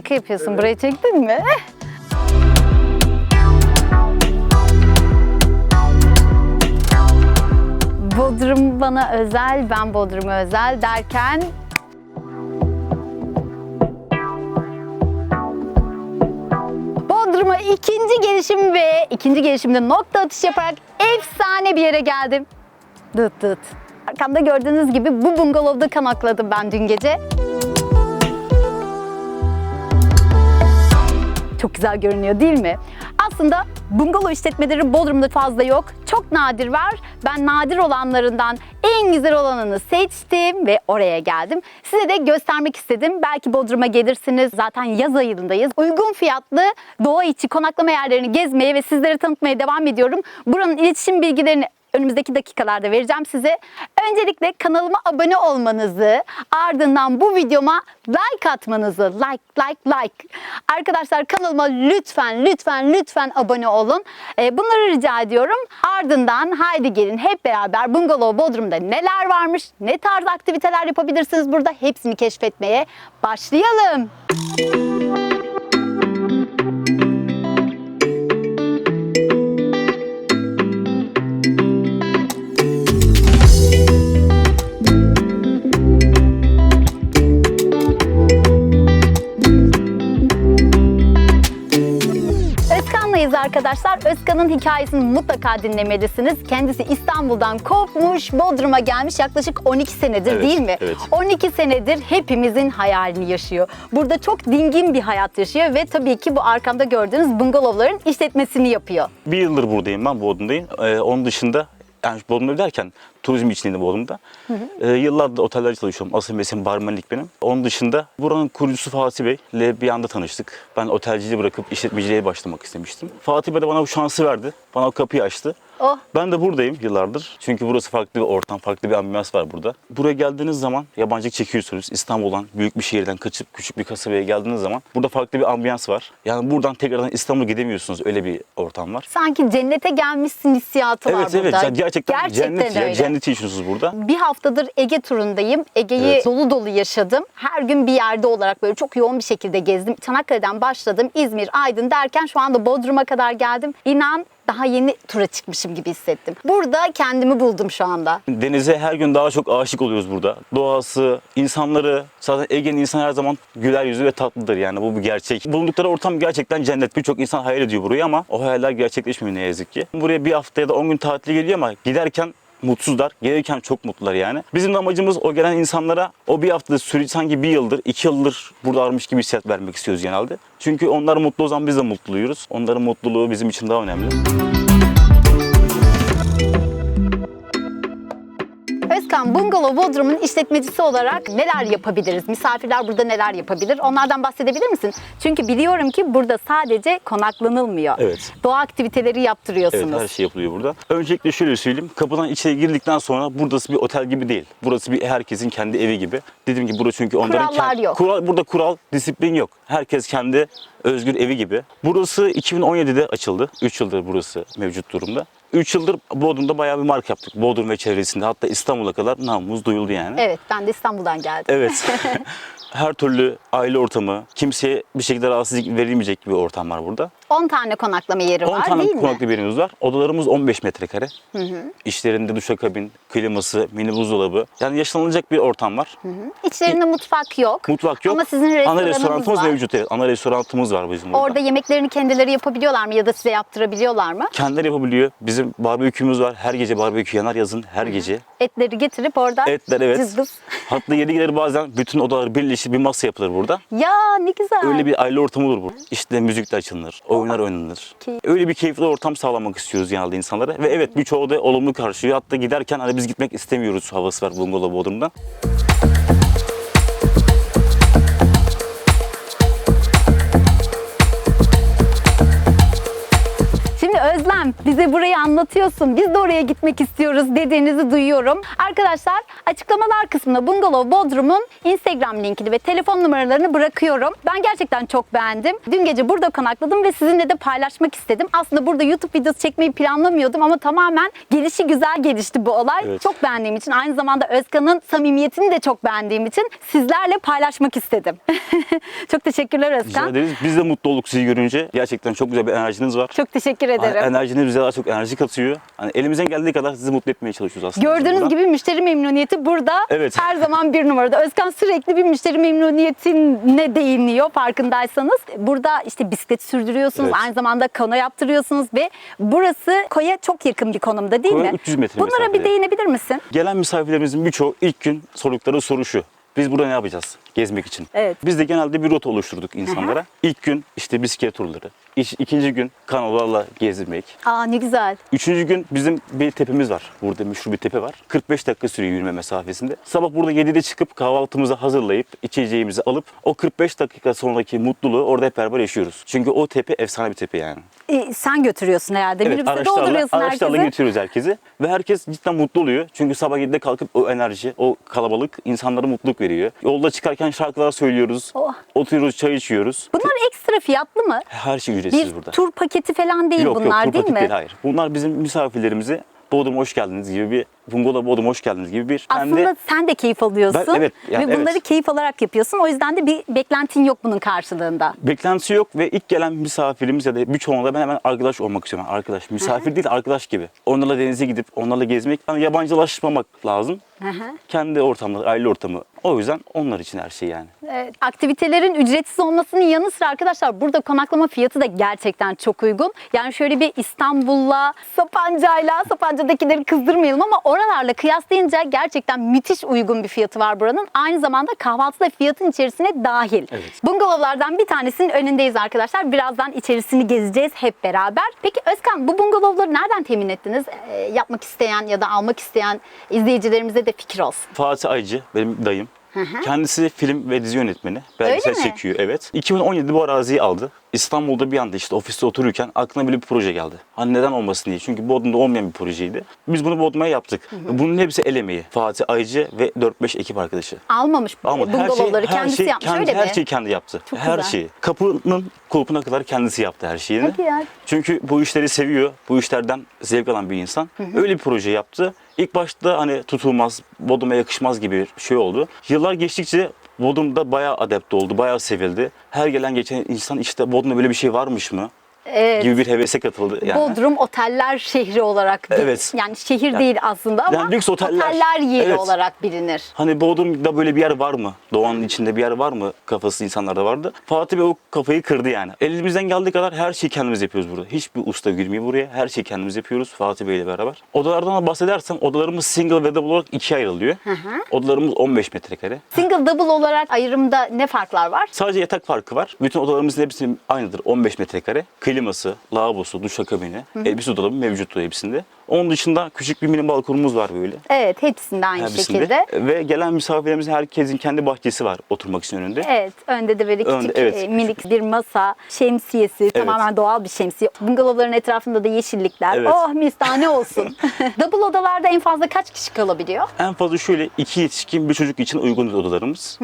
Şaka yapıyorsun. Burayı çektin mi? Bodrum bana özel, ben Bodrum'a özel derken Bodrum'a ikinci gelişim ve ikinci gelişimde nokta atış yaparak efsane bir yere geldim. Dıt dıt. Arkamda gördüğünüz gibi bu bungalovda konakladım ben dün gece. Çok güzel görünüyor değil mi? Aslında bungalov işletmeleri Bodrum'da fazla yok. Çok nadir var. Ben nadir olanlarından en güzel olanını seçtim ve oraya geldim. Size de göstermek istedim. Belki Bodrum'a gelirsiniz. Zaten yaz ayındayız. Uygun fiyatlı doğa içi konaklama yerlerini gezmeye ve sizlere tanıtmaya devam ediyorum. Buranın iletişim bilgilerini önümüzdeki dakikalarda vereceğim size. Öncelikle kanalıma abone olmanızı, ardından bu videoma like atmanızı, like, like, like. Arkadaşlar kanalıma lütfen, lütfen, lütfen abone olun. Ee, bunları rica ediyorum. Ardından haydi gelin hep beraber Bungalov Bodrum'da neler varmış, ne tarz aktiviteler yapabilirsiniz burada hepsini keşfetmeye başlayalım. Özkan'layız arkadaşlar. Özkan'ın hikayesini mutlaka dinlemelisiniz. Kendisi İstanbul'dan kopmuş, Bodrum'a gelmiş yaklaşık 12 senedir Evet, değil mi? evet. 12 senedir hepimizin hayalini yaşıyor. Burada çok dingin bir hayat yaşıyor ve tabii ki bu arkamda gördüğünüz bungalovların işletmesini yapıyor. Bir yıldır buradayım ben Bodrum'dayım. Ee, onun dışında yani Bodrum'da derken turizm içindeydim Bodrum'da. Ee, yıllardır otellerde çalışıyorum. Asıl mesleğim barmenlik benim. Onun dışında buranın kurucusu Fatih Bey ile bir anda tanıştık. Ben otelciliği bırakıp işletmeciliğe başlamak istemiştim. Fatih Bey de bana bu şansı verdi. Bana o kapıyı açtı. Oh. Ben de buradayım yıllardır. Çünkü burası farklı bir ortam, farklı bir ambiyans var burada. Buraya geldiğiniz zaman yabancılık çekiyorsunuz. İstanbul'dan, büyük bir şehirden kaçıp küçük bir kasabaya geldiğiniz zaman burada farklı bir ambiyans var. Yani buradan tekrardan İstanbul'a gidemiyorsunuz. Öyle bir ortam var. Sanki cennete gelmişsin hissiyatı var Evet evet burada. Yani gerçekten, cennet ya, öyle. Cenneti yaşıyorsunuz burada. Bir haftadır Ege turundayım. Ege'yi Evet. dolu dolu yaşadım. Her gün bir yerde olarak böyle çok yoğun bir şekilde gezdim. Çanakkale'den başladım. İzmir, Aydın derken şu anda Bodrum'a kadar geldim. İnan daha yeni tura çıkmışım gibi hissettim. Burada kendimi buldum şu anda. Denize her gün daha çok aşık oluyoruz burada. Doğası, insanları, zaten Ege'nin insan her zaman güler yüzü ve tatlıdır yani bu bir gerçek. Bulundukları ortam gerçekten cennet. Birçok insan hayal ediyor burayı ama o hayaller gerçekleşmiyor ne yazık ki. Buraya bir hafta ya da 10 gün tatile geliyor ama giderken mutsuzlar. Gelirken çok mutlular yani. Bizim de amacımız o gelen insanlara o bir hafta süreci sanki bir yıldır, iki yıldır burada armış gibi hissiyat vermek istiyoruz genelde. Çünkü onlar mutlu o zaman biz de mutluyuz. Onların mutluluğu bizim için daha önemli. Özkan Bungalov Bodrum'un işletmecisi olarak neler yapabiliriz? Misafirler burada neler yapabilir? Onlardan bahsedebilir misin? Çünkü biliyorum ki burada sadece konaklanılmıyor. Evet. Doğa aktiviteleri yaptırıyorsunuz. Evet her şey yapılıyor burada. Öncelikle şöyle söyleyeyim. Kapıdan içeri girdikten sonra burası bir otel gibi değil. Burası bir herkesin kendi evi gibi. Dediğim gibi burası çünkü onların Kurallar yok. Kural, burada kural, disiplin yok. Herkes kendi özgür evi gibi. Burası 2017'de açıldı. 3 yıldır burası mevcut durumda. 3 yıldır Bodrum'da bayağı bir mark yaptık. Bodrum ve çevresinde hatta İstanbul'a kadar namımız duyuldu yani. Evet ben de İstanbul'dan geldim. Evet. Her türlü aile ortamı, kimseye bir şekilde rahatsızlık verilmeyecek bir ortam var burada. 10 tane konaklama yeri 10 var tane değil mi? konaklı bir yerimiz var. Odalarımız 15 metrekare. İşlerinde duşakabin, kliması, mini buzdolabı. Yani yaşanılacak bir ortam var. İçlerinde mutfak yok. Mutfak yok. Ama sizin Ana restoranınız restoranımız var. mevcut. Evet. Ana restoranımız var bizim burada. Orada yemeklerini kendileri yapabiliyorlar mı ya da size yaptırabiliyorlar mı? Kendileri yapabiliyor. Bizim barbekümüz var. Her gece barbekü yanar yazın. Her gece. Etleri getirip orada Etler evet. Hatta yeri gelir bazen bütün odalar birleşir bir masa yapılır burada. Ya ne güzel. Öyle bir aile ortamı olur bu. İşte müzik de açılır, oyunlar oynanır. Öyle bir keyifli ortam sağlamak istiyoruz genelde insanlara. Ve evet birçoğu da olumlu karşılıyor. Hatta giderken hani biz gitmek istemiyoruz havası var bungalov Bodrum'da. Bize burayı anlatıyorsun. Biz de oraya gitmek istiyoruz dediğinizi duyuyorum. Arkadaşlar açıklamalar kısmına Bungalov Bodrum'un Instagram linkini ve telefon numaralarını bırakıyorum. Ben gerçekten çok beğendim. Dün gece burada konakladım ve sizinle de paylaşmak istedim. Aslında burada YouTube videosu çekmeyi planlamıyordum ama tamamen gelişi güzel gelişti bu olay. Evet. Çok beğendiğim için aynı zamanda Özkan'ın samimiyetini de çok beğendiğim için sizlerle paylaşmak istedim. çok teşekkürler Rica Özkan. ederiz. Biz de mutlu olduk sizi görünce. Gerçekten çok güzel bir enerjiniz var. Çok teşekkür ederim. Enerjiniz bize daha çok enerji katıyor. Hani elimizden geldiği kadar sizi mutlu etmeye çalışıyoruz aslında. Gördüğünüz burada. gibi müşteri memnuniyeti burada Evet. her zaman bir numarada. Özkan sürekli bir müşteri memnuniyetine değiniyor farkındaysanız. Burada işte bisiklet sürdürüyorsunuz, Evet. aynı zamanda kano yaptırıyorsunuz ve burası koya çok yakın bir konumda değil Koya mi? 300 metre Bunlara bir mesafede. değinebilir misin? Gelen misafirlerimizin birçoğu ilk gün sordukları soru şu. Biz burada ne yapacağız gezmek için? Evet. Biz de genelde bir rota oluşturduk insanlara. İlk gün işte bisiklet turları. İş- ikinci gün kanolarla gezmek. Aa ne güzel. Üçüncü gün bizim bir tepemiz var. Burada meşhur bir tepe var. 45 dakika sürüyor yürüme mesafesinde. Sabah burada 7'de çıkıp kahvaltımızı hazırlayıp içeceğimizi alıp o 45 dakika sonraki mutluluğu orada hep beraber yaşıyoruz. Çünkü o tepe efsane bir tepe yani. Ee, sen götürüyorsun herhalde. Evet Minibüse araçlarla, dolduruyorsun araçlarla herkesi. götürüyoruz herkesi. Ve herkes cidden mutlu oluyor. Çünkü sabah 7'de kalkıp o enerji, o kalabalık insanlara mutluluk veriyor. Yolda çıkarken şarkılar söylüyoruz. Oh. Oturuyoruz, çay içiyoruz. Bunlar ekstra fiyatlı mı? Her şey ücretsiz Bir burada. tur paketi falan değil yok bunlar yok, tur değil paket mi? değil, hayır. Bunlar bizim misafirlerimizi Bodrum hoş geldiniz gibi bir Bungalov Bodrum hoş geldiniz gibi bir Aslında de sen de keyif alıyorsun Ben- evet, yani ve bunları evet. keyif alarak yapıyorsun. O yüzden de bir beklentin yok bunun karşılığında. beklentisi yok ve ilk gelen misafirimiz ya da birçoğuna ben hemen arkadaş olmak istiyorum. Yani Arkadaş, misafir değil arkadaş gibi. Onlarla denize gidip onlarla gezmek. Yani yabancılaşmamak lazım. Hı hı. Kendi ortamları, aile ortamı. O yüzden onlar için her şey yani. Evet, aktivitelerin ücretsiz olmasının yanı sıra arkadaşlar burada konaklama fiyatı da gerçekten çok uygun. Yani şöyle bir İstanbul'la, Sapanca'yla, Sapanca'dakileri kızdırmayalım ama oralarla kıyaslayınca gerçekten müthiş uygun bir fiyatı var buranın. Aynı zamanda kahvaltı da fiyatın içerisine dahil. Evet. Bungalovlardan bir tanesinin önündeyiz arkadaşlar. Birazdan içerisini gezeceğiz hep beraber. Peki Özkan bu bungalovları nereden temin ettiniz? Ee, yapmak isteyen ya da almak isteyen izleyicilerimize de fikir olsun. Fatih Aycı benim dayım. Kendisi film ve dizi yönetmeni. Belgesel çekiyor evet. 2017'de bu araziyi aldı. İstanbul'da bir anda işte ofiste otururken aklına böyle bir proje geldi. Hani neden olmasın diye. Çünkü Bodrum'da olmayan bir projeydi. Biz bunu Bodrum'a yaptık. Bunun hepsi el emeği. Fatih Aycı ve 4-5 ekip arkadaşı. Almamış Ama her şey, her kendisi şey, yapmış kendi, öyle her mi? şeyi kendi yaptı. Çok her güzel. şeyi. Kapının kulpuna kadar kendisi yaptı her şeyini. Hadi ya. Çünkü bu işleri seviyor. Bu işlerden zevk alan bir insan. Öyle bir proje yaptı. İlk başta hani tutulmaz, Bodrum'a yakışmaz gibi bir şey oldu. Yıllar geçtikçe Bodrum'da bayağı adept oldu, bayağı sevildi. Her gelen geçen insan işte Bodrum'da böyle bir şey varmış mı? Evet. gibi bir hevese katıldı. Yani. Bodrum oteller şehri olarak Evet. yani şehir değil aslında ama Yani lüks oteller. yeri Evet. olarak bilinir. Hani Bodrum'da böyle bir yer var mı? Doğanın içinde bir yer var mı? Kafası insanlarda vardı. Fatih Bey o kafayı kırdı yani. Elimizden geldiği kadar her şeyi kendimiz yapıyoruz burada. Hiçbir usta girmiyor buraya. Her şeyi kendimiz yapıyoruz Fatih Bey ile beraber. Odalardan da bahsedersem odalarımız single ve double olarak ikiye ayrılıyor. Odalarımız 15 metrekare. Single double olarak ayrımda ne farklar var? Sadece yatak farkı var. Bütün odalarımızın hepsi aynıdır. 15 metrekare. Kliması, lavabosu, duşakabini, elbise dolabı mevcuttu hepsinde. Onun dışında küçük bir mini balkonumuz var böyle. Evet hepsinde aynı Hepsinde. şekilde. Ve gelen misafirlerimizin herkesin kendi bahçesi var oturmak için önünde. Evet, önde de böyle küçük Önde, evet, e, minik bir masa, şemsiyesi, tamamen doğal bir şemsiye. Bungalovların etrafında da yeşillikler. Evet. Oh mis tane olsun. Double odalarda en fazla kaç kişi kalabiliyor? En fazla şöyle iki yetişkin bir çocuk için uygun odalarımız.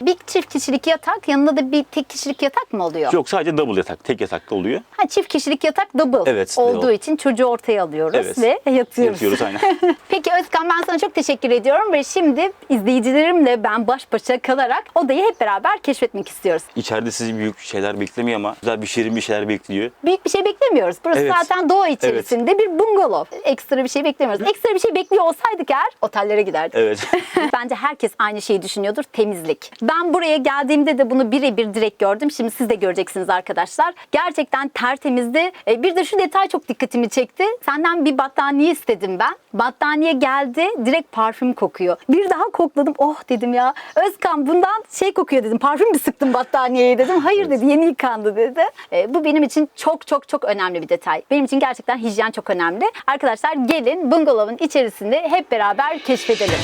Bir çift kişilik yatak, yanında da bir tek kişilik yatak mı oluyor? Yok sadece double yatak, tek yatakta oluyor. Ha, çift kişilik yatak double Evet, olduğu double. için çocuğu ortaya alıyoruz Evet. ve yatıyoruz. Yatıyoruz aynen. Peki Özkan ben sana çok teşekkür ediyorum ve şimdi izleyicilerimle ben baş başa kalarak odayı hep beraber keşfetmek istiyoruz. İçeride sizi büyük şeyler beklemiyor ama güzel bir şirin bir şeyler bekliyor. Büyük bir şey beklemiyoruz. Burası Evet. zaten doğa içerisinde bir bungalov. Ekstra bir şey beklemiyoruz. Ekstra bir şey bekliyor olsaydık eğer otellere giderdik. Evet. Bence herkes aynı şeyi düşünüyordur. Temizlik. Ben buraya geldiğimde de bunu birebir direkt gördüm. Şimdi siz de göreceksiniz arkadaşlar. Gerçekten tertemizdi. E, Bir de şu detay çok dikkatimi çekti. Senden bir battaniye istedim ben. Battaniye geldi. Direkt parfüm kokuyor. Bir daha kokladım. Oh dedim ya. Özkan bundan şey kokuyor dedim. Parfüm mü sıktın battaniyeye dedim. Hayır dedi. Yeni yıkandı dedi. E, bu benim için çok çok çok önemli bir detay. Benim için gerçekten hijyen çok önemli. Arkadaşlar gelin bungalovun içerisinde hep beraber keşfedelim.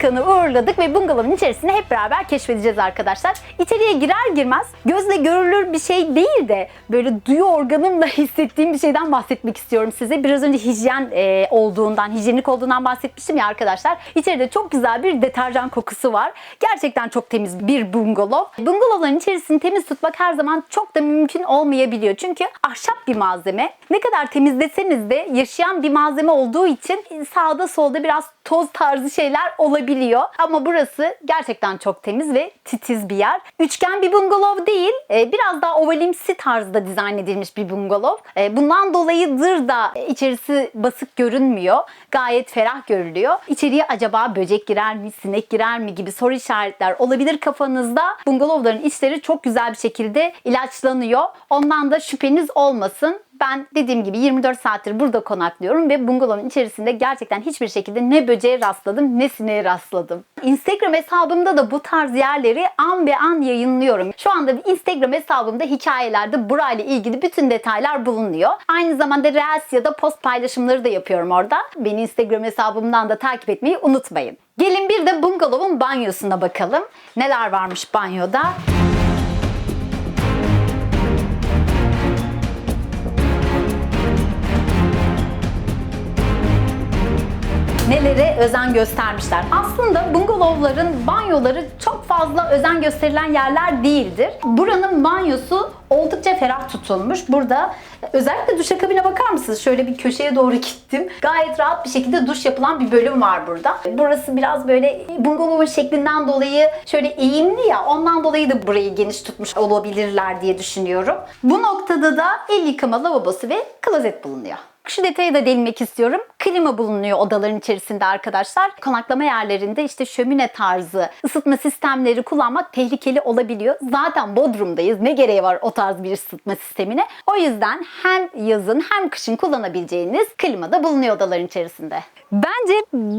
Özkan'ı uğurladık ve bungalovun içerisini hep beraber keşfedeceğiz arkadaşlar. İçeriye girer girmez gözle görülür bir şey değil de böyle duyu organımla hissettiğim bir şeyden bahsetmek istiyorum size. Biraz önce hijyen e, olduğundan, hijyenik olduğundan bahsetmiştim ya arkadaşlar. İçeride çok güzel bir deterjan kokusu var. Gerçekten çok temiz bir bungalov. Bungalovların içerisini temiz tutmak her zaman çok da mümkün olmayabiliyor. Çünkü ahşap bir malzeme. Ne kadar temizleseniz de yaşayan bir malzeme olduğu için sağda solda biraz toz tarzı şeyler olabiliyor. Ama burası gerçekten çok temiz ve titiz bir yer. Üçgen bir bungalov değil, e, biraz daha ovalimsi tarzda dizayn edilmiş bir bungalov. E, Bundan dolayıdır da içerisi basık görünmüyor. Gayet ferah görülüyor. İçeriye acaba böcek girer mi, sinek girer mi gibi soru işaretler olabilir kafanızda. Bungalovların içleri çok güzel bir şekilde ilaçlanıyor. Ondan da şüpheniz olmasın. Ben dediğim gibi 24 saattir burada konaklıyorum ve bungalovun içerisinde gerçekten hiçbir şekilde ne böceğe rastladım ne sineğe rastladım. Instagram hesabımda da bu tarz yerleri an be an yayınlıyorum. Şu anda Instagram hesabımda hikayelerde burayla ilgili bütün detaylar bulunuyor. Aynı zamanda Reels ya da post paylaşımları da yapıyorum orada. Beni Instagram hesabımdan da takip etmeyi unutmayın. Gelin bir de bungalovun banyosuna bakalım. Neler varmış banyoda? Nelere özen göstermişler. Aslında bungalovların banyoları çok fazla özen gösterilen yerler değildir. Buranın banyosu oldukça ferah tutulmuş. Burada özellikle duşakabine bakar mısınız? Şöyle bir köşeye doğru gittim. Gayet rahat bir şekilde duş yapılan bir bölüm var burada. Burası biraz böyle bungalovun şeklinden dolayı şöyle eğimli ya ondan dolayı da burayı geniş tutmuş olabilirler diye düşünüyorum. Bu noktada da el yıkama lavabosu ve klozet bulunuyor. Şu detaya da değinmek istiyorum. Klima bulunuyor odaların içerisinde arkadaşlar. Konaklama yerlerinde işte şömine tarzı ısıtma sistemleri kullanmak tehlikeli olabiliyor. Zaten Bodrum'dayız. Ne gereği var o tarz bir ısıtma sistemine? O yüzden hem yazın hem kışın kullanabileceğiniz klima da bulunuyor odaların içerisinde. Bence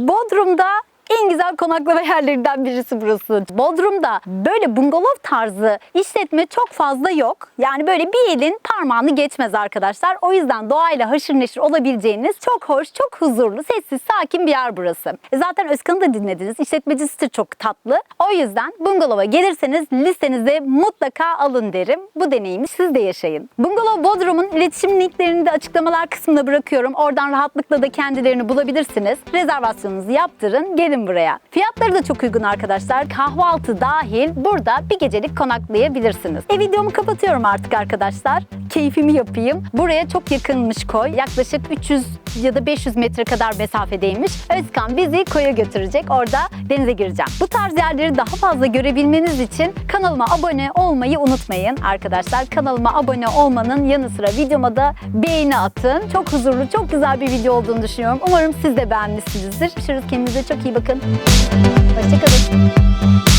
Bodrum'da en güzel konaklama yerlerinden birisi burası. Bodrum'da böyle bungalov tarzı işletme çok fazla yok. Yani böyle bir elin parmağını geçmez arkadaşlar. O yüzden doğayla haşır neşir olabileceğiniz çok hoş, çok huzurlu, sessiz, sakin bir yer burası. E zaten Özkan'ı da dinlediniz. İşletmecisi de çok tatlı. O yüzden bungalova gelirseniz listenize mutlaka alın derim. Bu deneyimi siz de yaşayın. Bungalov Bodrum'un iletişim linklerini de açıklamalar kısmına bırakıyorum. Oradan rahatlıkla da kendilerini bulabilirsiniz. Rezervasyonunuzu yaptırın. Gelin buraya. Fiyatları da çok uygun arkadaşlar. Kahvaltı dahil burada bir gecelik konaklayabilirsiniz. E videomu kapatıyorum artık arkadaşlar. Keyfimi yapayım. Buraya çok yakınmış koy. Yaklaşık 300 ya da 500 metre kadar mesafedeymiş. Özkan bizi koya götürecek. Orada denize gireceğim. Bu tarz yerleri daha fazla görebilmeniz için kanalıma abone olmayı unutmayın arkadaşlar. Kanalıma abone olmanın yanı sıra videoma da beğeni atın. Çok huzurlu, çok güzel bir video olduğunu düşünüyorum. Umarım siz de beğenmişsinizdir. Görüşürüz. Kendinize çok iyi bakın. Hoşçakalın.